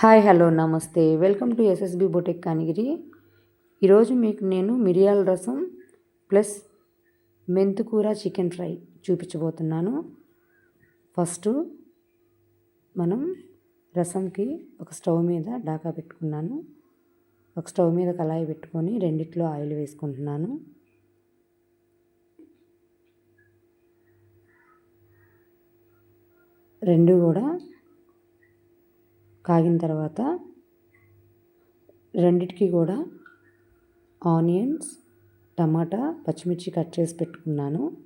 Hi hello namaste. Welcome to SSB boutique Kanigiri. ఈరోజు మీకు నేను మిరియాల రసం ప్లస్ మెంతుకూర చికెన్ ఫ్రై చూపించబోతున్నాను. ఫస్ట్ మనం రసంకి ఒక స్టవ్ మీద డాకా పెట్టుకున్నాను. ఒక స్టవ్ మీద కళాయి పెట్టుకొని రెండిట్లో ఆయిల్ వేసుకుంటున్నాను. రెండు కూడా కాగిన తర్వాత రెండిటికి కూడా ఆనియన్స్ టమాటా పచ్చిమిర్చి కట్ చేసి పెట్టుకున్నాను.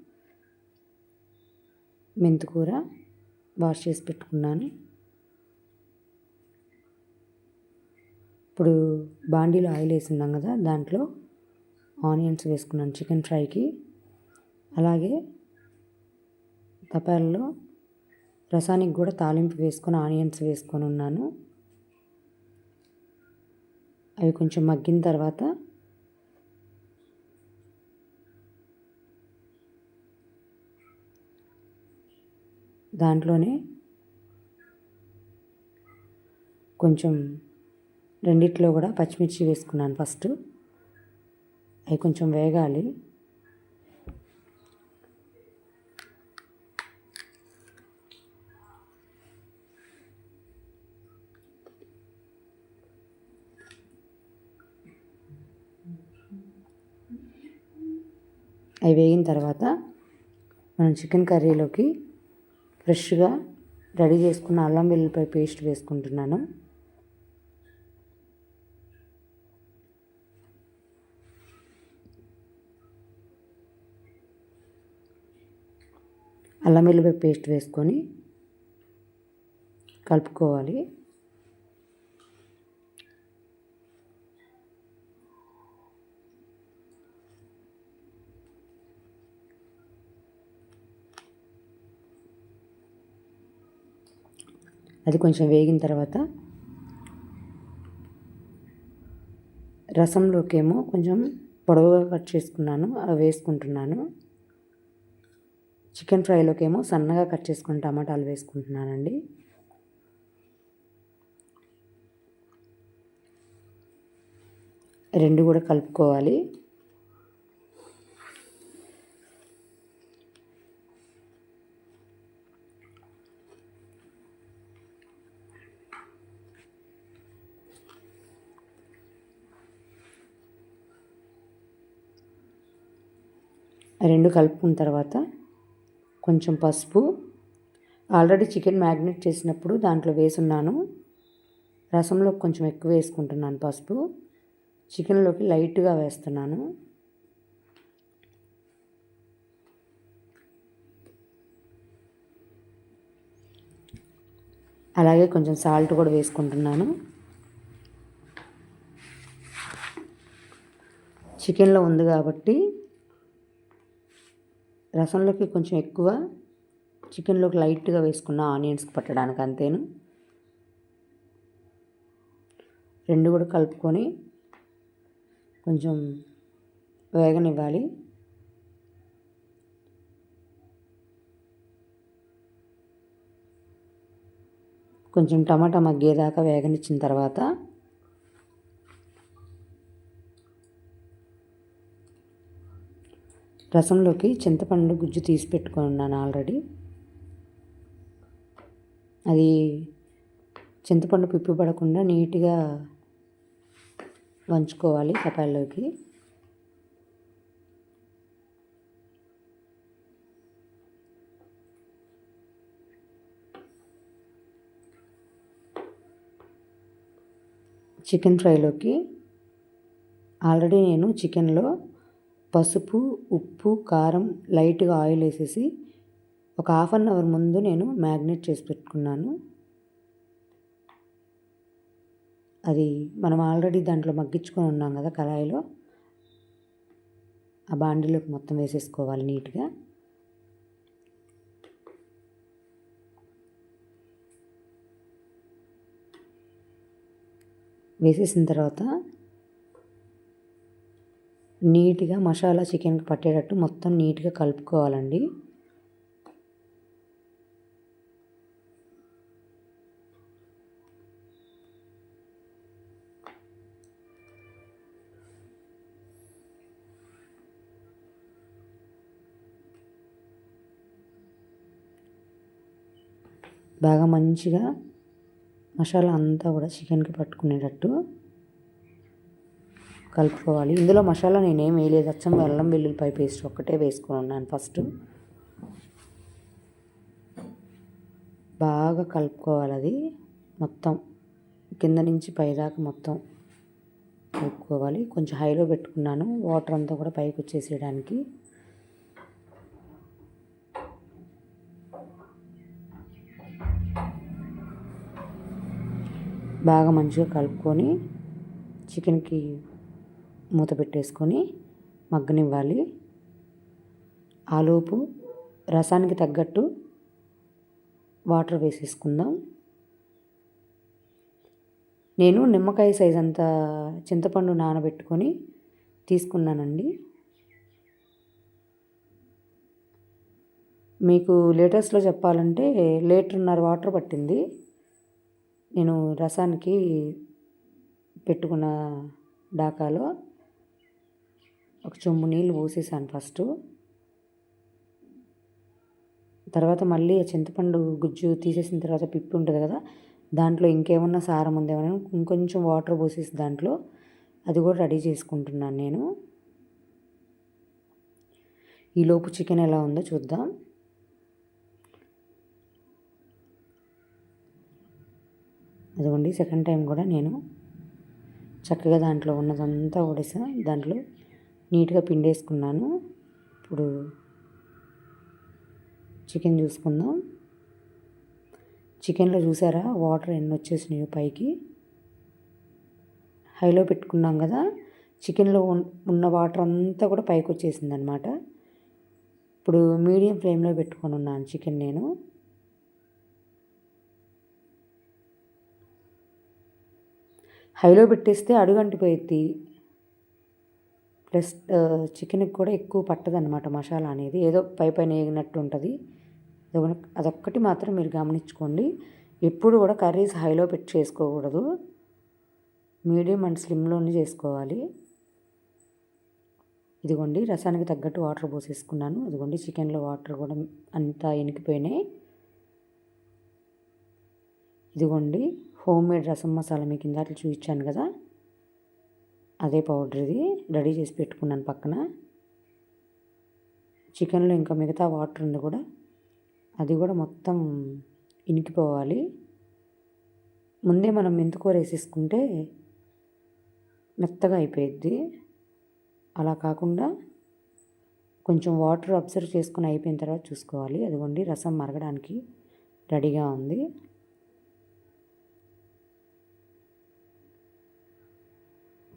మెంతికూర వాష్ చేసి పెట్టుకున్నాను. ఇప్పుడు బాండీలో ఆయిల్ వేసున్నాం కదా దాంట్లో ఆనియన్స్ వేసుకున్నాను చికెన్ ఫ్రైకి. అలాగే తపాలలో రసానికి కూడా తాలింపు వేసుకొని ఆనియన్స్ వేసుకొని ఉన్నాను. అవి కొంచెం మగ్గిన తర్వాత దాంట్లోనే కొంచెం రెండిట్లో కూడా పచ్చిమిర్చి వేసుకున్నాను ఫస్ట్. అవి కొంచెం వేగాలి. అవి వేగిన తర్వాత మనం చికెన్ కర్రీలోకి ఫ్రెష్గా రెడీ చేసుకున్న అల్లం వెల్లుల్లిపాయ పేస్ట్ వేసుకుంటున్నాను. అల్లం వెల్లుల్లిపాయ పేస్ట్ వేసుకొని కలుపుకోవాలి. అది కొంచెం వేగిన తర్వాత రసంలోకేమో కొంచెం పొడవుగా కట్ చేసుకున్నాను అవి వేసుకుంటున్నాను. చికెన్ ఫ్రైలోకేమో సన్నగా కట్ చేసుకుని టమాటాలు వేసుకుంటున్నానండి. రెండు కూడా కలుపుకోవాలి. రెండు కలుపుకున్న తర్వాత కొంచెం పసుపు ఆల్రెడీ చికెన్ మ్యాగ్నేట్ చేసినప్పుడు దాంట్లో వేసున్నాను. రసంలో కొంచెం ఎక్కువ వేసుకుంటున్నాను పసుపు. చికెన్లోకి లైట్గా వేస్తున్నాను. అలాగే కొంచెం సాల్ట్ కూడా వేసుకుంటున్నాను. చికెన్లో ఉంది కాబట్టి రసంలోకి కొంచెం ఎక్కువ చికెన్లోకి లైట్గా వేసుకున్న ఆనియన్స్కి పట్టడానికి అంతేను. రెండు కూడా కలుపుకొని కొంచెం వేగనివ్వాలి. కొంచెం టమాటా మగ్గేదాకా వేగనిచ్చిన తర్వాత రసంలోకి చింతపండు గుజ్జు తీసి పెట్టుకున్నాను ఆల్రెడీ. అది చింతపండు పిప్పి పడకుండా నీట్గా వంచుకోవాలి కపాల్లోకి చికెన్ ఫ్రైలోకి ఆల్రెడీ నేను చికెన్లో పసుపు ఉప్పు కారం లైట్గా ఆయిల్ వేసేసి ఒక హాఫ్ అన్ అవర్ ముందు నేను మ్యాగ్నేట్ చేసి పెట్టుకున్నాను. అది మనం ఆల్రెడీ దాంట్లో మగ్గించుకొని ఉన్నాం కదా కళాయిలో. ఆ బాండీలోకి మొత్తం వేసేసుకోవాలి నీట్గా. వేసేసిన తర్వాత నీట్గా మసాలా చికెన్కి పట్టేటట్టు మొత్తం నీట్గా కలుపుకోవాలండి. బాగా మంచిగా మసాలా అంతా కూడా చికెన్కి పట్టుకునేటట్టు కలుపుకోవాలి. ఇందులో మసాలా నేనేం వేయలేదు. అచ్చం అల్లం వెల్లుల్లిపాయ పేస్ట్ ఒక్కటే వేసుకొని ఉన్నాను ఫస్ట్. బాగా కలుపుకోవాలి అది మొత్తం. కింద నుంచి పైదాకా మొత్తం కలుపుకోవాలి. కొంచెం హైలో పెట్టుకున్నాను. వాటర్ అంతా కూడా పైకి వచ్చేసేయడానికి. బాగా మంచిగా కలుపుకొని చికెన్కి మూత పెట్టేసుకొని మగ్గనివ్వాలి. ఆలోపు రసానికి తగ్గట్టు వాటర్ వేసేసుకుందాం. నేను నిమ్మకాయ సైజ్ అంత చింతపండు నానబెట్టుకొని తీసుకున్నానండి. మీకు లీటర్స్లో చెప్పాలంటే లీటర్న్నర వాటర్ పట్టింది. నేను రసానికి పెట్టుకున్న డాకాలో ఒక చెంబు నీళ్ళు పోసేసాను ఫస్ట్. తర్వాత మళ్ళీ చింతపండు గుజ్జు తీసేసిన తర్వాత పిప్పి ఉంటుంది కదా దాంట్లో ఇంకేమన్నా సారం ఉందేమో ఇంకొంచెం వాటర్ పోసేసి దాంట్లో అది కూడా రెడీ చేసుకుంటున్నాను నేను. ఈలోపు చికెన్ ఎలా ఉందో చూద్దాం. అదిగోండి సెకండ్ టైం కూడా నేను చక్కగా దాంట్లో ఉన్నదంతా ఉడేసా దాంట్లో నీట్గా పిండేసుకున్నాను. ఇప్పుడు చికెన్ చూసుకుందాం. చికెన్లో చూసారా? వాటర్ ఎన్ని వచ్చేసినాయో పైకి. హైలో పెట్టుకున్నాం కదా? చికెన్లో ఉన్న వాటర్ అంతా కూడా పైకి వచ్చేసింది అనమాట ఇప్పుడు మీడియం ఫ్లేమ్లో పెట్టుకొని ఉన్నాను చికెన్ నేను. హైలో పెట్టేస్తే అడుగంటిపోయింది ప్లస్ చికెన్కి కూడా ఎక్కువ పట్టదన్నమాట మసాలా అనేది. ఏదో పై పైన వేగినట్టు ఉంటుంది. అదొక్కటి మాత్రం మీరు గమనించుకోండి. ఎప్పుడు కూడా కర్రీస్ హైలో పెట్టి చేసుకోకూడదు. మీడియం అండ్ స్లిమ్లోనే చేసుకోవాలి. ఇదిగోండి రసానికి తగ్గట్టు వాటర్ పోసేసుకున్నాను. అదిగోండి చికెన్లో వాటర్ కూడా అంతా ఎనికిపోయినాయి. ఇదిగోండి హోమ్ మేడ్ రసం మసాలా మీకు ఇందాక చూపించాను కదా. అదే పౌడర్ ఇది రెడీ చేసి పెట్టుకున్నాను పక్కన. చికెన్లో ఇంకా మిగతా వాటర్ ఉంది కూడా. అది కూడా మొత్తం ఇనికిపోవాలి. ముందే మనం మెంతుకూర వేసేసుకుంటే మెత్తగా అయిపోయిద్ది. అలా కాకుండా కొంచెం వాటర్ అబ్జర్వ్ చేసుకుని అయిపోయిన తర్వాత చూసుకోవాలి. అదిగోండి రసం మరగడానికి రెడీగా ఉంది.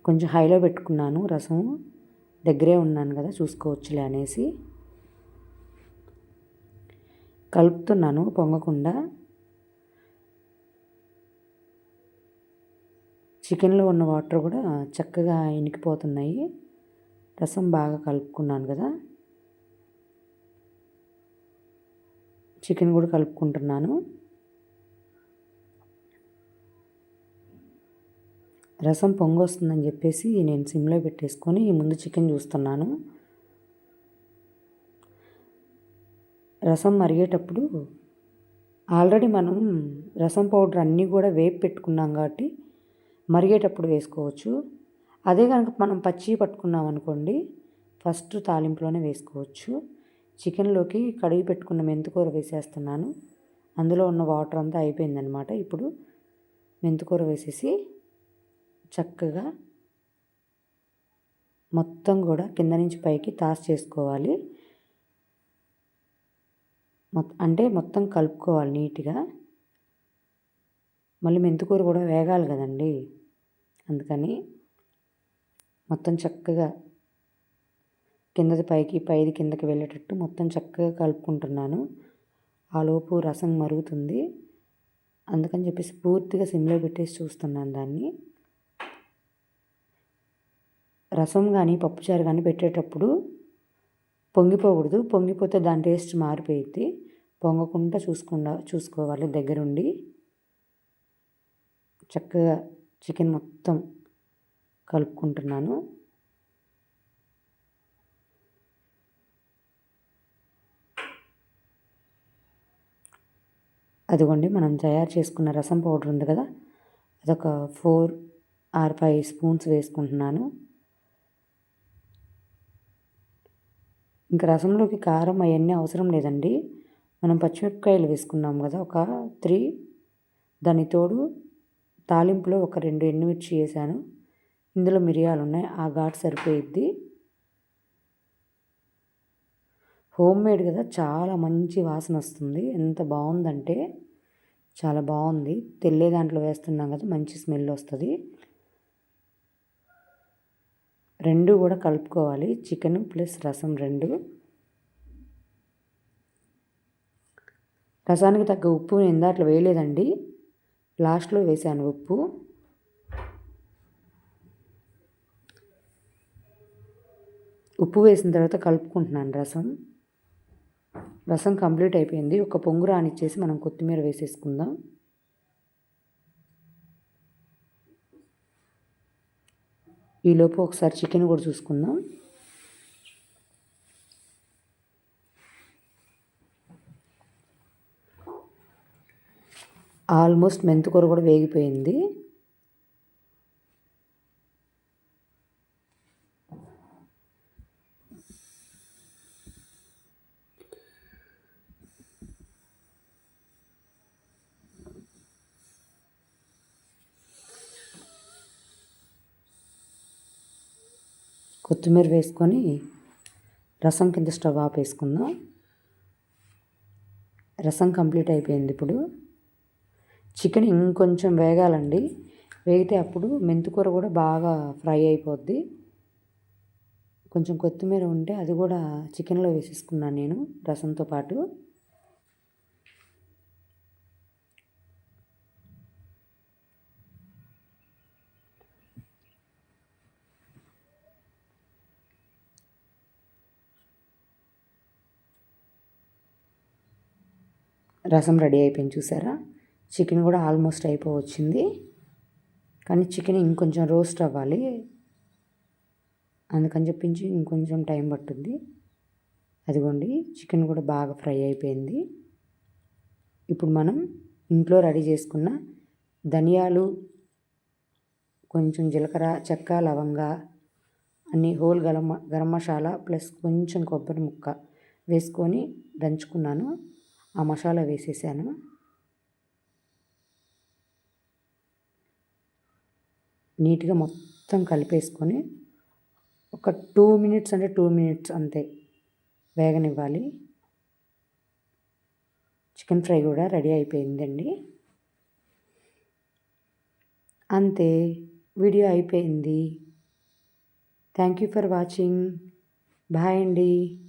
కొంచెం హైలో పెట్టుకున్నాను రసం దగ్గరే ఉన్నాను కదా చూసుకోవచ్చులే అనేసి. కలుపుతున్నాను పొంగకుండా. చికెన్లో ఉన్న వాటర్ కూడా చక్కగా ఇనికిపోతున్నాయి. రసం బాగా కలుపుకున్నాను కదా. చికెన్ కూడా కలుపుకుంటున్నాను. రసం పొంగొస్తుందని చెప్పేసి నేను సిమ్లో పెట్టేసుకొని ముందు చికెన్ చూస్తున్నాను. రసం మరిగేటప్పుడు ఆల్రెడీ మనం రసం పౌడర్ అన్నీ కూడా వేపు పెట్టుకున్నాం కాబట్టి మరిగేటప్పుడు వేసుకోవచ్చు. అదే కనుక మనం పచ్చి పట్టుకున్నాం అనుకోండి ఫస్ట్ తాలింపులోనే వేసుకోవచ్చు. చికెన్లోకి కడిగి పెట్టుకున్న మెంతికూర వేసేస్తున్నాను. అందులో ఉన్న వాటర్ అంతా అయిపోయిందనమాట ఇప్పుడు మెంతికూర వేసేసి చక్కగా మొత్తం కూడా కింద నుంచి పైకి తాస్ చేసుకోవాలి. అంటే మొత్తం కలుపుకోవాలి నీట్గా. మళ్ళీ మెంతికూర కూడా వేగాలి కదండి. అందుకని మొత్తం చక్కగా కిందది పైకి పైది కిందకి వెళ్ళేటట్టు మొత్తం చక్కగా కలుపుకుంటున్నాను. ఆలోపు రసం మరుగుతుంది. అందుకని చెప్పేసి పూర్తిగా సిమ్లో పెట్టేసి చూస్తున్నాను దాన్ని. రసం కానీ పప్పుచారు కానీ పెట్టేటప్పుడు పొంగిపోకూడదు. పొంగిపోతే దాని టేస్ట్ మారిపోయింది పొంగకుండా చూసుకుండా చూసుకోవాలి దగ్గరుండి. చక్కగా చికెన్ మొత్తం కలుపుకుంటున్నాను. అదిగోండి మనం తయారు చేసుకున్న రసం పౌడర్ ఉంది కదా అదొక ఫోర్ ఆర్ ఫైవ్ స్పూన్స్ వేసుకుంటున్నాను. ఇంకా రసంలోకి కారం అవన్నీ అవసరం లేదండి. మనం పచ్చిమిరపకాయలు వేసుకున్నాం కదా ఒక త్రీ. దాని తోడు తాలింపులో ఒక రెండు ఎండుమిర్చి వేసాను. ఇందులో మిరియాలు ఉన్నాయి ఆ ఘాటు సరిపోయిద్ది. హోమ్ మేడ్ కదా చాలా మంచి వాసన వస్తుంది. ఎంత బాగుందంటే చాలా బాగుంది. తెల్లే దాంట్లో వేస్తున్నాం కదా మంచి స్మెల్ వస్తుంది. రెండు కూడా కలుపుకోవాలి. చికెన్ ప్లస్ రసం రెండు. రసానికి తగ్గ ఉప్పు నేను దాంట్లో వేయలేదండి. లాస్ట్లో వేసాను ఉప్పు. ఉప్పు వేసిన తర్వాత కలుపుకుంటున్నాను రసం. రసం కంప్లీట్ అయిపోయింది. ఒక పొంగు రానిచ్చేసి మనం కొత్తిమీర వేసేసుకుందాం. ఈలోపు ఒకసారి చికెన్ కూడా చూసుకుందాం. ఆల్మోస్ట్ మెంతికూర కూడా వేగిపోయింది. కొత్తిమీర వేసుకొని రసం కింద స్టవ్ ఆపేసుకుందాం. రసం కంప్లీట్ అయిపోయింది ఇప్పుడు. చికెన్ ఇంకొంచెం వేగాలండి. వేగితే అప్పుడు మెంతికూర కూడా బాగా ఫ్రై అయిపోద్ది. కొంచెం కొత్తిమీర ఉంటే అది కూడా చికెన్లో వేసేసుకున్నాను నేను రసంతో పాటు. రసం రెడీ అయిపోయింది చూసారా? చికెన్ కూడా ఆల్మోస్ట్ అయిపోవచ్చింది. కానీ చికెన్ ఇంకొంచెం రోస్ట్ అవ్వాలి. అందుకని చెప్పించి ఇంకొంచెం టైం పట్టుద్ది అదిగోండి చికెన్ కూడా బాగా ఫ్రై అయిపోయింది. ఇప్పుడు మనం ఇంట్లో రెడీ చేసుకున్న ధనియాలు కొంచెం జీలకర్ర చెక్క లవంగ అన్ని హోల్ గరం గరం మసాలా ప్లస్ కొంచెం కొబ్బరి ముక్క వేసుకొని దంచుకున్నాను. ఆ మసాలా వేసేసాను. నీట్గా మొత్తం కలిపేసుకొని ఒక టూ మినిట్స్ అంటే టూ మినిట్స్ అంతే వేగనివ్వాలి. చికెన్ ఫ్రై కూడా రెడీ అయిపోయిందండి. అంతే వీడియో అయిపోయింది. Thank you for watching. Bye అండి.